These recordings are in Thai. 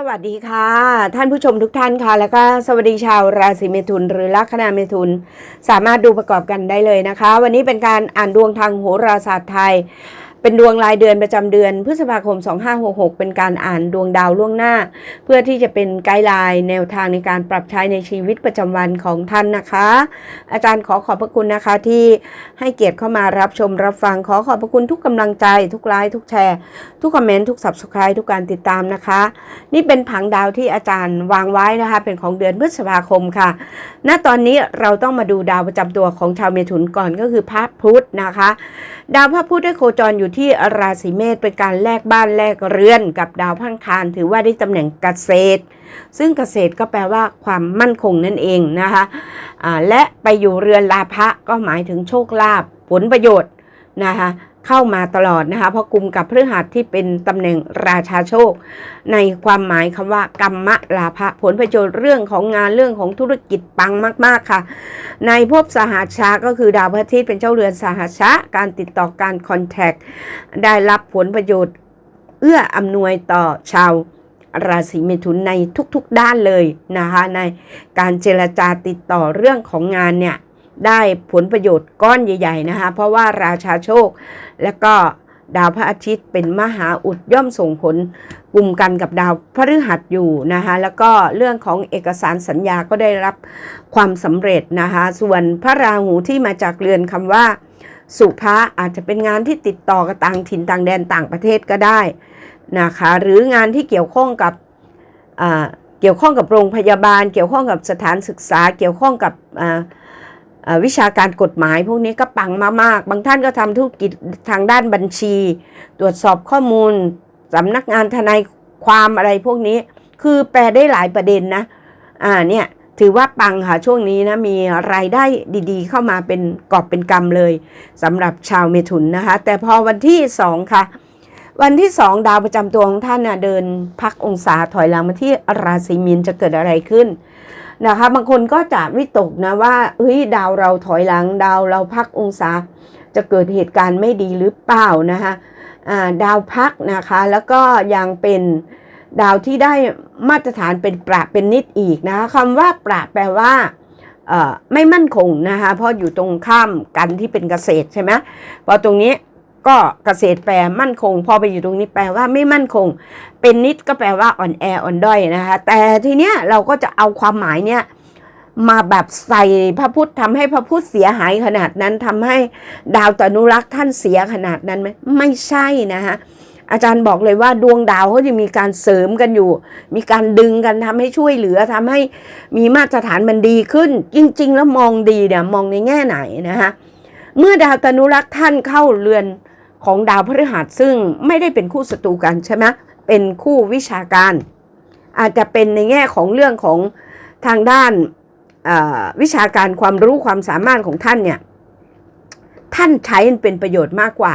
สวัสดีค่ะ ท่านผู้ชมทุกท่านค่ะ แล้วก็สวัสดีชาวราศีเมถุน หรือลัคนาเมถุน สามารถดูประกอบกันได้เลยนะคะ วันนี้เป็นการอ่านดวงทางโหราศาสตร์ไทย เป็นดวงรายเดือนประจำเดือน พฤษภาคม 2566 เป็นการอ่านดวงดาวล่วงหน้า เพื่อที่จะเป็นไกด์ไลน์แนวทางในการปรับใช้ในชีวิตประจำวันของท่านนะคะ อาจารย์ขอขอบพระคุณนะคะที่ให้เกียรติเข้ามารับชมรับฟังขอขอบพระคุณทุกกำลังใจ ทุกไลค์ทุกแชร์ ทุกคอมเมนต์ทุก subscribe ทุกการติดตามนะคะ นี่เป็นผังดาวที่อาจารย์วางไว้นะคะเป็นของเดือนพฤษภาคมค่ะณตอนนี้เราต้องมาดูดาวประจำตัวของชาวเมถุนก่อนก็คือพระพุธนะคะ ดาวพระพุธได้โคจรอยู่ที่ที่ราศีเมษเป็นการแลกบ้านแลกเรือนกับดาวพังคารถือว่าได้ตำแหน่งเกษตร ซึ่งเกษตรก็แปลว่าความมั่นคงนั่นเองนะคะะและไปอยู่เรือนลาภะก็หมายถึงโชคลาภผลประโยชน์นะคะ เข้ามาตลอดนะคะ เพราะกลุ่มกับพฤหัสที่เป็นตำแหน่งราชาโชค ในความหมายคำว่ากรรมะลาภะผลประโยชน์เรื่องของงานเรื่องของธุรกิจปังมาก ๆ ค่ะ ในภพสหัสชาก็คือดาวพระอาทิตย์เป็นเจ้าเรือนสหัสชะการติดต่อการคอนแทคได้รับผลประโยชน์ เอื้ออำนวยต่อชาวราศีเมถุนในทุกๆด้านเลยนะคะ ในการเจรจาติดต่อเรื่องของงานเนี่ย ได้ผลประโยชน์ก้อนใหญ่ ๆ นะคะ เพราะว่าราชาโชค และก็ดาวพระอาทิตย์เป็นมหาอุดย่อมส่งผลกลุ่มกันกับดาวพฤหัสอยู่นะคะแล้วก็เรื่องของเอกสารสัญญาก็ได้รับความสำเร็จนะคะส่วนพระราหูที่มาจากเรือนคำว่า สุภะอาจจะเป็นงานที่ติดต่อกับต่างถิ่นต่างแดนต่างประเทศก็ได้นะคะหรืองานที่เกี่ยวข้องกับเกี่ยวข้องกับโรงพยาบาล เกี่ยวข้องกับสถานศึกษา เกี่ยวข้องกับอ วิชาการกฎหมายพวกนี้ก็ปังมากๆบางท่านก็ทำธุรกิจทางด้านบัญชี ตรวจสอบข้อมูลสำนักงานทนายความอะไรพวกนี้ คือแปลได้หลายประเด็นนะ อ่าเนี่ยถือว่าปังค่ะช่วงนี้นะมีรายได้ดีๆ เข้ามาเป็นกอบเป็นกำเลยสำหรับชาวเมถุนนะคะ แต่พอวันที่สองค่ะ วันที่สองดาวประจำตัวของท่านน่ะเดินพักองศาถอยหลังมาที่ราศีมีนจะเกิดอะไรขึ้น นะคะ บางคนก็จะวิตกนะว่าเฮ้ยดาวเราถอยหลังดาวเราพักองศา จะเกิดเหตุการณ์ไม่ดีหรือเปล่านะคะาดาวพักนะคะแล้วก็ยังเป็นดาวที่ได้มาตรฐานเป็นประเป็นนิดอีกนะคะคำว่าประแปลว่าไม่มั่นคงนะคะเพราะอยู่ตรงข้ามกันที่เป็นเกษตรใช่ไหมพอตรงนี้ ก็เกษตรแปลมั่นคง พอไปอยู่ตรงนี้แปลว่าไม่มั่นคง เป็นนิดก็แปลว่าอ่อนแออ่อนด้อยนะคะ แต่ทีเนี้ยเราก็จะเอาความหมายเนี้ยมาแบบใส่พระพุทธทำให้พระพุทธเสียหายขนาดนั้นทำให้ดาวตนุรักษ์ท่านเสียขนาดนั้นไหมไม่ใช่นะคะอาจารย์บอกเลยว่าดวงดาวเขาจะมีการเสริมกันอยู่ มีการดึงกันทำให้ช่วยเหลือทำให้มีมาตรฐานมันดีขึ้น จริง ๆ แล้วมองดีเนี่ยมองในแง่ไหนนะคะเมื่อดาวตนุรักษ์ท่านเข้าเรือน ของดาวพฤหัสซึ่งไม่ได้เป็นคู่ศัตรูกันใช่ไหมเป็นคู่วิชาการ อาจจะเป็นในแง่ของเรื่องของทางด้านวิชาการความรู้ความสามารถของท่านเนี่ยท่านใช้เป็นประโยชน์มากกว่า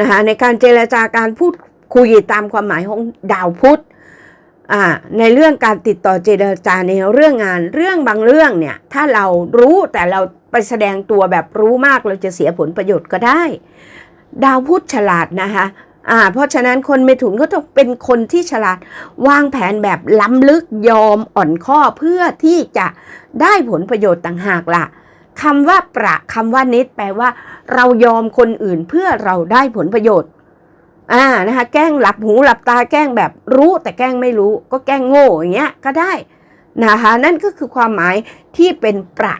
นะคะในการเจรจาการพูดคุยตามความหมายของดาวพุธในเรื่องการติดต่อเจรจาในเรื่องงานเรื่องบางเรื่องเนี่ยถ้าเรารู้แต่เราไปแสดงตัวแบบรู้มากเราจะเสียผลประโยชน์ก็ได้ ดาวพุธฉลาดนะคะอ่าเพราะฉะนั้นคนเมถุนก็ต้องเป็นคนที่ฉลาด วางแผนแบบล้ำลึกยอมอ่อนข้อเพื่อที่จะได้ผลประโยชน์ต่างหากล่ะคำว่าประคำว่านิดแปลว่า เรายอมคนอื่นเพื่อเราได้ผลประโยชน์อ่านะคะแกล้งหลับหูหลับตาแกล้งแบบรู้แต่แกล้งไม่รู้ ก็แกล้งโง่อย่างเงี้ยก็ได้นะคะนั่นก็คือความหมายที่เป็นประ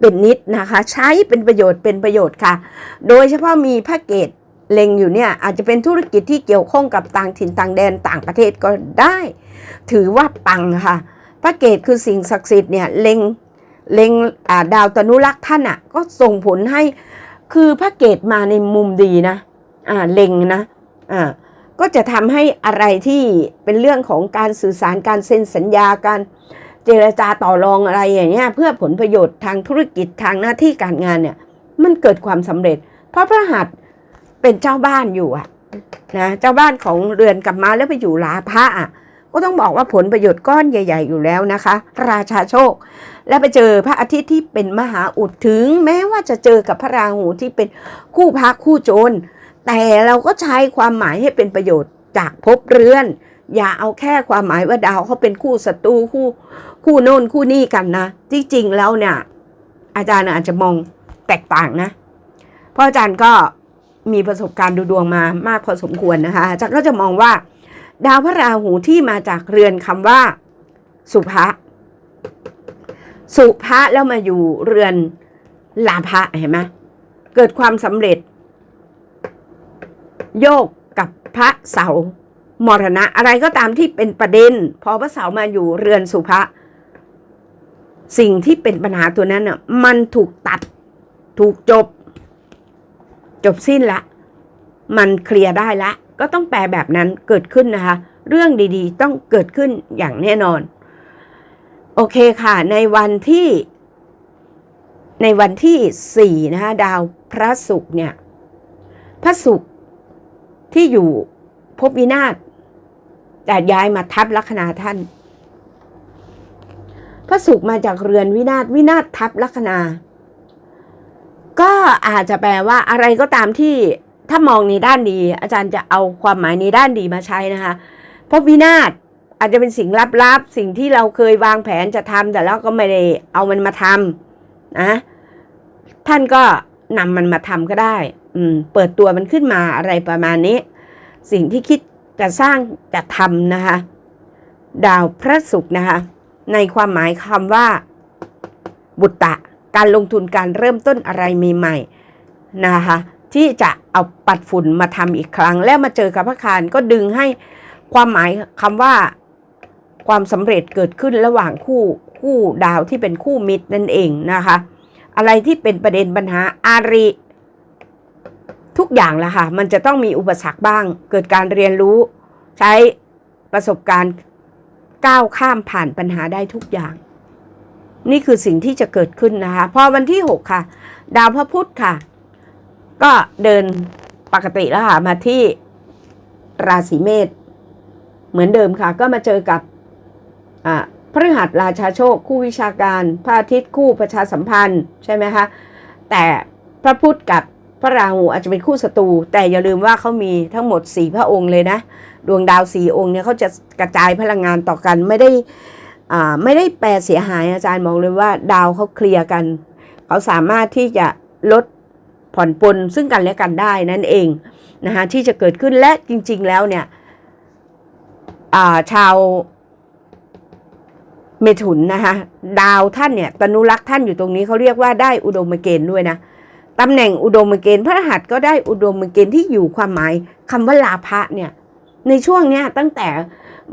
เป็นนิดนะคะ ใช้เป็นประโยชน์เป็นประโยชน์ค่ะ โดยเฉพาะมีพระเกตเล็งอยู่เนี่ยอาจจะเป็นธุรกิจที่เกี่ยวข้องกับต่างถิ่นต่างแดนต่างประเทศก็ได้ ถือว่าปังค่ะพระเกตคือสิ่งศักดิ์สิทธิ์เนี่ยเล็งเล็งาดาวตนุรักษ์ท่านอะก็ส่งผลให้คือพระเกตมาในมุมดีนะอ่าเล็งนะอ่าก็จะทำให้อะไรที่เป็นเรื่องของการสื่อสารการเซ็นสัญญาการ เจรจาต่อรองอะไรอย่างเงี้ยเพื่อผลประโยชน์ทางธุรกิจทางหน้าที่การงานเนี่ย มันเกิดความสำเร็จ เพราะพระหัสเป็นเจ้าบ้านอยู่อะนะเจ้าบ้านของเรือนกลับมาแล้วไปอยู่ลาพระอะก็ต้องบอกว่าผลประโยชน์ก้อนใหญ่ ๆ อยู่แล้วนะคะ ราชาโชค แล้วไปเจอพระอาทิตย์ที่เป็นมหาอุดถึง แม้ว่าจะเจอกับพระราหูที่เป็นคู่พระคู่โจรแต่เราก็ใช้ความหมายให้เป็นประโยชน์จากภพเรือน อย่าเอาแค่ความหมายว่าดาวเขาเป็นคู่ศัตรูคู่คู่โน่นคู่นี่กันนะที่จริงแล้วเนี่ย อาจารย์อาจจะมองแตกต่างนะ เพราะอาจารย์ก็มีประสบการณ์ดูดวงมามากพอสมควรนะคะอาจารย์ก็จะมองว่า ดาวพระราหูที่มาจากเรือนคำว่า สุภะสุภะแล้วมาอยู่เรือนลาภะเห็นไหมเกิดความสำเร็จ โยกกับพระเสา มรณะ อะไรก็ตามที่เป็นประเด็น พอพระเสามาอยู่เรือนสุภะสิ่งที่เป็นปัญหาตัวนั้นอะมันถูกตัด ถูกจบ จบสิ้นละ มันเคลียร์ได้ละ ก็ต้องแปลแบบนั้นเกิดขึ้นนะคะ เรื่องดีๆ ต้องเกิดขึ้นอย่างแน่นอน โอเคค่ะ ในวันที่ ในวันที่สี่นะคะดาวพระศุกร์เนี่ย พระศุกร์ที่อยู่ภพวินาศ แต่ย้ายมาทับลัคนาท่าน พระศุกร์มาจากเรือนวินาศวินาศทับลัคนา ก็อาจจะแปลว่าอะไรก็ตามที่ถ้ามองในด้านดี อาจารย์จะเอาความหมายในด้านดีมาใช้นะคะภพราะวินาศอาจจะเป็นสิ่งลับๆ สิ่งที่เราเคยวางแผนจะทำแต่แล้วก็ไม่ได้เอามันมาทำนะท่านก็นำมันมาทำก็ได้ อืม เปิดตัวมันขึ้นมาอะไรประมาณนี้ สิ่งที่คิด จะสร้างจะทำนะคะ ดาวพระศุกร์นะคะ ในความหมายคำว่า บุตตะ การลงทุนการเริ่มต้นอะไรใหม่ๆนะคะ ที่จะเอาปัดฝุ่นมาทำอีกครั้ง แล้วมาเจอกับพระคารก็ดึงให้ความหมายคำว่า ความสำเร็จเกิดขึ้นระหว่างคู่คู่ดาวที่เป็นคู่มิตรนั่นเองนะคะ อะไรที่เป็นประเด็นปัญหาอาริ ทุกอย่างแหละค่ะ มันจะต้องมีอุปสรรคบ้าง เกิดการเรียนรู้ ใช้ประสบการณ์ก้าวข้ามผ่านปัญหาได้ทุกอย่าง นี่คือสิ่งที่จะเกิดขึ้นนะคะ พอวันที่ 6 ค่ะ ดาวพระพุธค่ะ ก็เดินปกติแล้วค่ะ มาที่ราศีเมษเหมือนเดิมค่ะ ก็มาเจอกับอ่าพฤหัสราชาโชค คู่วิชาการพระอาทิตย์คู่ประชาสัมพันธ์ใช่ไหมคะแต่พระพุธกับ พระราหูอาจจะเป็นคู่ศัตรูแต่อย่าลืมว่าเขามีทั้งหมดสี่พระองค์เลยนะ ดวงดาวสี่องค์เนี่ยเขาจะกระจายพลังงานต่อกันไม่ได้อ่าไม่ได้แปลเสียหายอาจารย์มองเลยว่าดาวเขาเคลียร์กัน เขาสามารถที่จะลดผ่อนปลนซึ่งกันและกันได้นั่นเองนะคะที่จะเกิดขึ้นและจริง ๆ แล้วเนี่ยาชาวเมถุนนะคะดาวท่านเนี่ยตนุรักษ์ท่านอยู่ตรงนี้เขาเรียกว่าได้อุดมเกณฑ์ด้วยนะ ตำแหน่งอุดมเกณฑ์พระรหัสก็ได้อุดมเกณฑ์ที่อยู่ความหมายคำว่าลาภะเนี่ยในช่วงเนี้ยตั้งแต่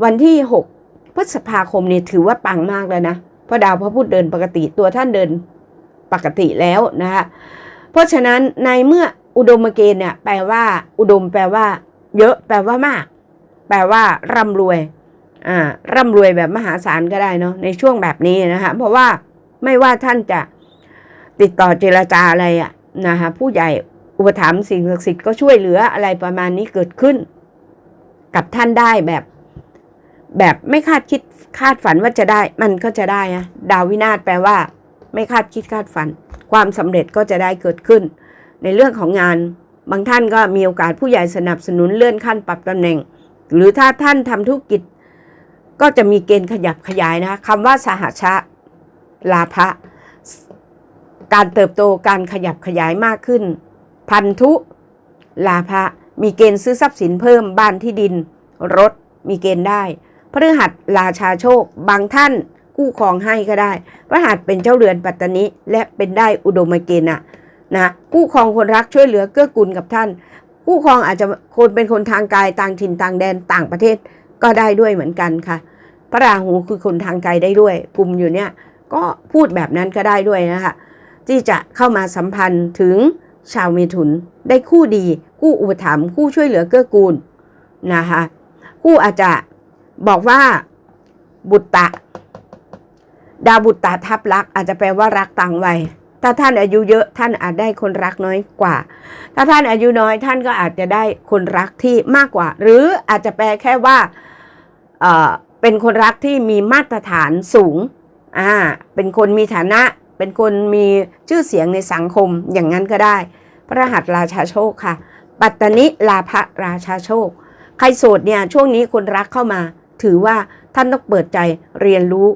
วันที่ 6พฤษภาคมเนี่ยถือว่าปังมากแล้วนะพระดาวพระพุธเดินปกติตัวท่านเดินปกติแล้วนะคะเพราะฉะนั้นในเมื่ออุดมเกณฑ์เนี่ยแปลว่า อุดมแปลว่า เยอะ แปลว่ามาก แปลว่าร่ำรวยอ่าร่ำรวยแบบมหาศาลก็ได้เนาะในช่วงแบบนี้นะคะเพราะว่าไม่ว่าท่านจะติดต่อเจรจาอะไรอะ นะคะผู้ใหญ่อุปถัมภ์สิ่งศักดิ์สิทธิ์ก็ช่วยเหลืออะไรประมาณนี้เกิดขึ้น กับท่านได้แบบ แบบไม่คาดคิดคาดฝันว่าจะได้ มันก็จะได้อะดาววินาศแปลว่า ไม่คาดคิดคาดฝัน ความสำเร็จก็จะได้เกิดขึ้น ในเรื่องของงาน บางท่านก็มีโอกาสผู้ใหญ่สนับสนุนเลื่อนขั้นปรับตำแหน่ง หรือถ้าท่านทำธุรกิจ ก็จะมีเกณฑ์ขยับขยายนะคะคำว่าสหชะลาภะ การเติบโตการขยับขยายมากขึ้น พันธุลาภะมีเกณฑ์ซื้อทรัพย์สินเพิ่มบ้านที่ดิน รถมีเกณฑ์ได้พฤหัสราชาโชค บางท่านกู้ครองให้ก็ได้พฤหัสเป็นเจ้าเรือนปัตตานิและเป็นได้อุดมเกณฑ์น่ะนะกู้ครองคนรักช่วยเหลือเกื้อกูลกับท่าน กู้ครองอาจจะคนเป็นคนทางกายต่างถิ่นต่างแดนต่างประเทศก็ได้ด้วยเหมือนกันค่ะ พระราหูคือคนทางไกลได้ด้วยกลุ่มอยู่เนี่ยก็พูดแบบนั้นก็ได้ด้วยนะคะ ที่จะเข้ามาสัมพันธ์ถึงชาวเมถุน ได้คู่ดี คู่อุปถัมภ์คู่ช่วยเหลือเกื้อกูลนะคะคู่อาจจะบอกว่าบุตตะ ดาวบุตตะทับรัก อาจจะแปลว่ารักต่างวัยถ้าท่านอายุเยอะท่านอาจได้คนรักน้อยกว่า ถ้าท่านอายุน้อยท่านก็อาจจะได้คนรักที่มากกว่า หรืออาจจะแปลแค่ว่าเออเป็นคนรักที่มีมาตรฐานสูงอ่าเป็นคนมีฐานะ เป็นคนมีชื่อเสียงในสังคมอย่างนั้นก็ได้ พระรหัสราชาโชคค่ะ ปัตตนิลาภราชาโชค ใครโสดเนี่ยช่วงนี้คนรักเข้ามา ถือว่าท่านต้องเปิดใจเรียนรู้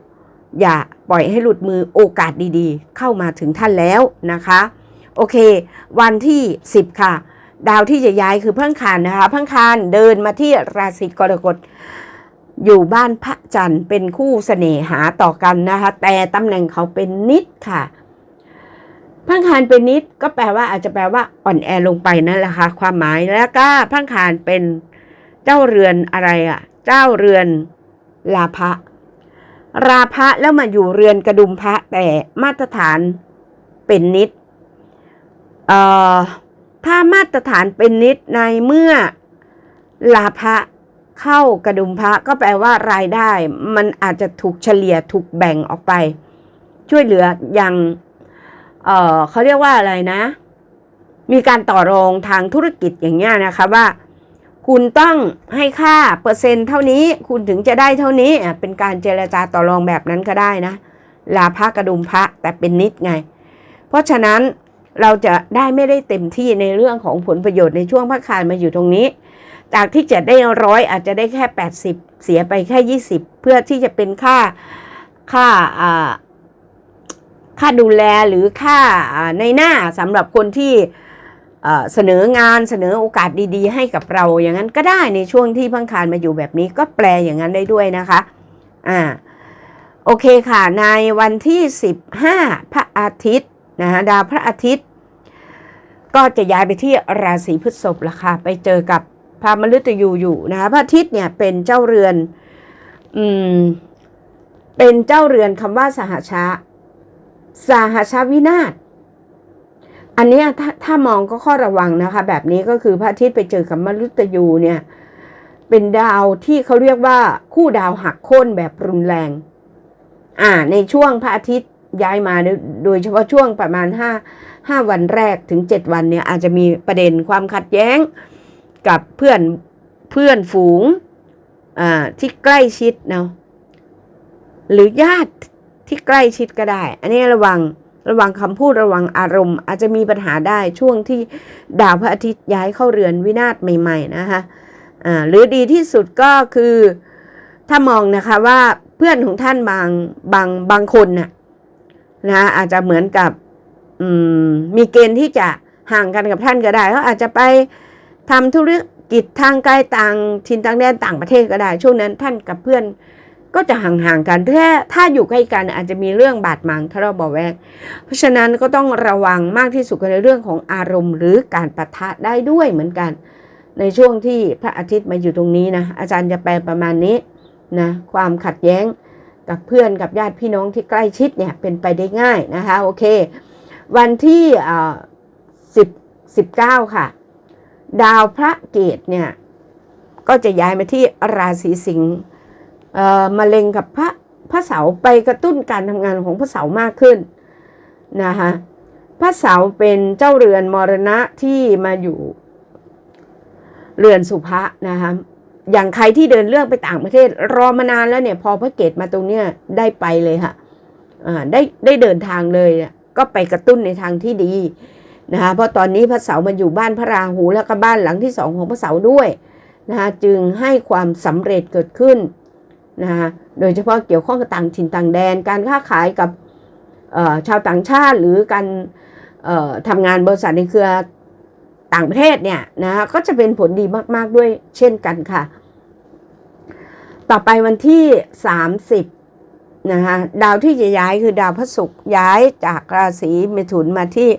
อย่าปล่อยให้หลุดมือโอกาสดีๆ เข้ามาถึงท่านแล้วนะคะ โอเค วันที่ 10 ค่ะ ดาวที่จะย้ายคือพังคานนะคะพังคานเดินมาที่ราศีกรกฎ อยู่บ้านพระจันทร์เป็นคู่เสน่หาต่อกันนะคะ แต่ตำแหน่งเขาเป็นนิดค่ะพังคารเป็นนิดก็แปลว่าอาจจะแปลว่าอ่อนแอลงไปนั่นแหละค่ะความหมายแล้วก็พังคารเป็นเจ้าเรือนอะไรอะ่ะ เจ้าเรือนลาภะราภะแล้วมาอยู่เรือนกระดุมพระแต่มาตรฐานเป็นนิดเอ่อถ้ามาตรฐานเป็นนิดในเมื่อลาภะ เข้ากระดุมพระก็แปลว่ารายได้ มันอาจจะถูกเฉลี่ยถูกแบ่งออกไป ช่วยเหลืออย่างเออเขาเรียกว่าอะไรนะ มีการต่อรองทางธุรกิจอย่างเงี้ยนะคะว่า คุณต้องให้ค่าเปอร์เซ็นต์เท่านี้ คุณถึงจะได้เท่านี้เป็นการเจรจาต่อรองแบบนั้นก็ได้นะลาพระกระดุมพระแต่เป็นนิดไง เพราะฉะนั้นเราจะได้ไม่ได้เต็มที่ในเรื่องของผลประโยชน์ในช่วงพักคานมาอยู่ตรงนี้ จากที่จะได้ร้อยอาจจะได้แค่ 80 เสียไปแค่ 20 เพื่อที่จะเป็นค่าค่าค่าดูแลหรือค่าในหน้าสำหรับคนที่เอ่อเสนองานเสนอโอกาสดีๆ ให้กับเราอย่างนั้นก็ได้ในช่วงที่พังคารมาอยู่แบบนี้ก็แปลอย่างนั้นได้ด้วยนะคะอ่าโอเคค่ะในวันที่ 15 พระอาทิตย์นะคะดาวพระอาทิตย์ ก็จะย้ายไปที่ราศีพฤษภละค่ะไปเจอกับ พระมฤตยูอยู่นะคะพระอาทิตย์เนี่ยเป็นเจ้าเรือนอืมเป็นเจ้าเรือนคำว่าสหชาสหชาวินาศอันนี้ถ้าถ้ามองก็ข้อระวังนะคะ แบบนี้ก็คือพระอาทิตย์ไปเจอกับมฤตยูเนี่ย เป็นดาวที่เขาเรียกว่าคู่ดาวหักโค่นแบบรุนแรง อ่า ในช่วงพระอาทิตย์ย้ายมาโดยโดยเฉพาะช่วงประมาณห้าห้าวันแรกถึงเจ็ดวันเนี่ยอาจจะมีประเด็นความขัดแย้ง กับเพื่อนเพื่อนฝูงที่ใกล้ชิดเนาะหรือญาติที่ใกล้ชิดก็ได้ อันนี้ระวังระวังคำพูดระวังอารมณ์ อาจจะมีปัญหาได้ช่วงที่ดาวพระอาทิตย์ย้ายเข้าเรือนวินาศใหม่ ๆ นะคะอ่าหรือดีที่สุดก็คือถ้ามองนะคะว่าเพื่อนของท่านบางบางบางคนน่ะนะอาจจะเหมือนกับมมีเกณฑ์ที่จะห่างกันกับท่านก็ได้เขาอาจจะไป ทำธุรกิจทางไกลต่างถิ่นต่างแดนต่างประเทศก็ได้ ช่วงนั้นท่านกับเพื่อนก็จะห่างๆกัน ถ้าถ้าอยู่ใกล้กันอาจจะมีเรื่องบาดหมางทะเลาะเบาแวงเพราะฉะนั้นก็ต้องระวังมากที่สุดในเรื่องของอารมณ์ หรือการปะทะได้ด้วยเหมือนกัน ในช่วงที่พระอาทิตย์มาอยู่ตรงนี้นะอาจารย์จะแปลประมาณนี้นะความขัดแย้งกับเพื่อนกับญาติพี่น้องที่ใกล้ชิดเนี่ยเป็นไปได้ง่ายนะคะโอเค วันที่สิบสิบเก้าค่ะ ดาวพระเกตเนี่ยก็จะย้ายมาที่ราศีสิงห์มะเร็งกับพระพระเสาร์ไปกระตุ้นการทำงานของพระเสาร์มากขึ้นนะคะพระเสาร์เป็นเจ้าเรือนมรณะที่มาอยู่เรือนสุภะนะคะอย่างใครที่เดินเรื่องไปต่างประเทศรอมานานแล้วเนี่ยพอพระเกตมาตรงเนี้ยได้ไปเลยค่ะได้ได้เดินทางเลยก็ไปกระตุ้นในทางที่ดี นะคะเพราะตอนนี้พระเสาร์มันอยู่บ้านพระราหูแล้วก็บ้านหลังที่สองของพระเสาร์ด้วยนะคะจึงให้ความสำเร็จเกิดขึ้นนะคะโดยเฉพาะเกี่ยวข้องกับต่างถิ่นต่างแดน การค้าขายกับชาวต่างชาติหรือการเอ่อทำงานบริษัทในเครือต่างประเทศเนี่ยนะคะก็จะเป็นผลดีมาก ๆ ด้วยเช่นกันค่ะ ต่อไปวันที่ 30นะคะดาวที่จะย้ายคือดาวพระศุกร์ย้ายจากราศีเมถุนมาที่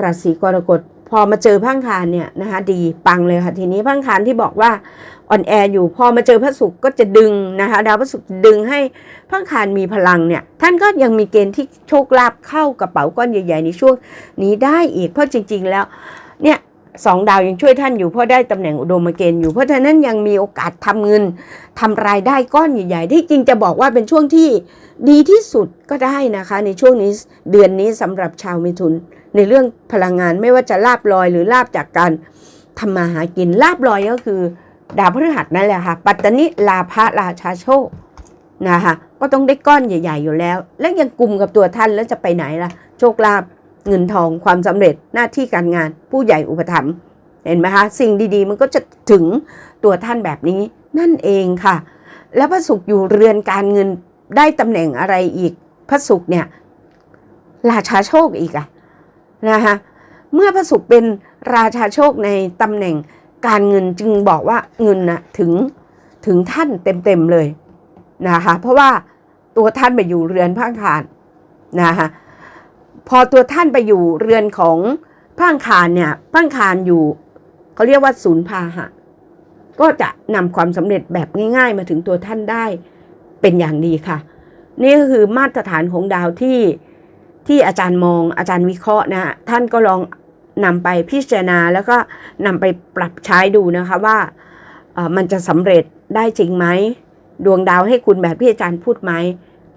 ราศีกรกฎพอมาเจอพังคารเนี่ยนะคะดีปังเลยค่ะทีนี้พังคารที่บอกว่าอ่อนแออยู่พอมาเจอพระศุกร์ก็จะดึงนะคะดาวพระศุกร์ดึงให้พังคารมีพลังเนี่ยท่านก็ยังมีเกณฑ์ที่โชคลาภเข้ากระเป๋าก้อนใหญ่ ๆ ในช่วงนี้ได้อีกเพราะจริง ๆ แล้วเนี่ยสองดาวยังช่วยท่านอยู่เพราะได้ตำแหน่งอุดมเกณฑ์อยู่ เพราะฉะนั้นยังมีโอกาสทำเงินทำรายได้ก้อนใหญ่ ๆ ที่จริงจะบอกว่าเป็นช่วงที่ดีที่สุดก็ได้นะคะ ในช่วงนี้เดือนนี้สำหรับชาวมิถุน ในเรื่องพลังงานไม่ว่าจะลาบลอย หรือลาบจากการทำมาหากินลาบลอยก็คือ ดาวพฤหัสนั่นแหละค่ะ ปัตตนิลาภราชาโชคนะคะก็ต้องได้ก้อนใหญ่ ๆ อยู่แล้ว และยังกลุ่มกับตัวท่านแล้วจะไปไหนล่ะ โชคลาภเงินทองความสำเร็จหน้าที่การงาน ผู้ใหญ่อุปถัมภ์เห็นไหมคะ สิ่งดีๆ มันก็จะถึงตัวท่านแบบนี้ นั่นเองค่ะ แล้วพระศุกร์อยู่เรือนการเงินได้ตำแหน่งอะไรอีก พระศุกร์เนี่ยราชาโชคอีกอะ นะคะเมื่อพระศุกร์เป็นราชาโชคในตำแหน่งการเงินจึงบอกว่าเงินนะถึงถึงท่านเต็มๆเลยนะคะเพราะว่าตัวท่านไปอยู่เรือนพระอังคารนะคะพอตัวท่านไปอยู่เรือนของพระอังคารเนี่ยพระอังคารอยู่เขาเรียกว่าศูนย์พาหะก็จะนำความสำเร็จแบบง่าย ๆ มาถึงตัวท่านได้เป็นอย่างดีค่ะ นี่ก็คือมาตรฐานของดาวที่ ที่อาจารย์มองอาจารย์วิเคราะห์นะ ท่านก็ลองนำไปพิจารณาแล้วก็นำไปปรับใช้ดูนะคะว่ามันจะสำเร็จได้จริงไหม ดวงดาวให้คุณแบบที่อาจารย์พูดไหม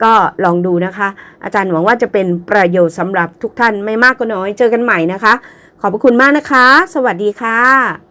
ก็ลองดูนะคะ อาจารย์หวังว่าจะเป็นประโยชน์สำหรับทุกท่านไม่มากก็น้อยเจอกันใหม่นะคะ ขอบพระคุณมากนะคะ สวัสดีค่ะ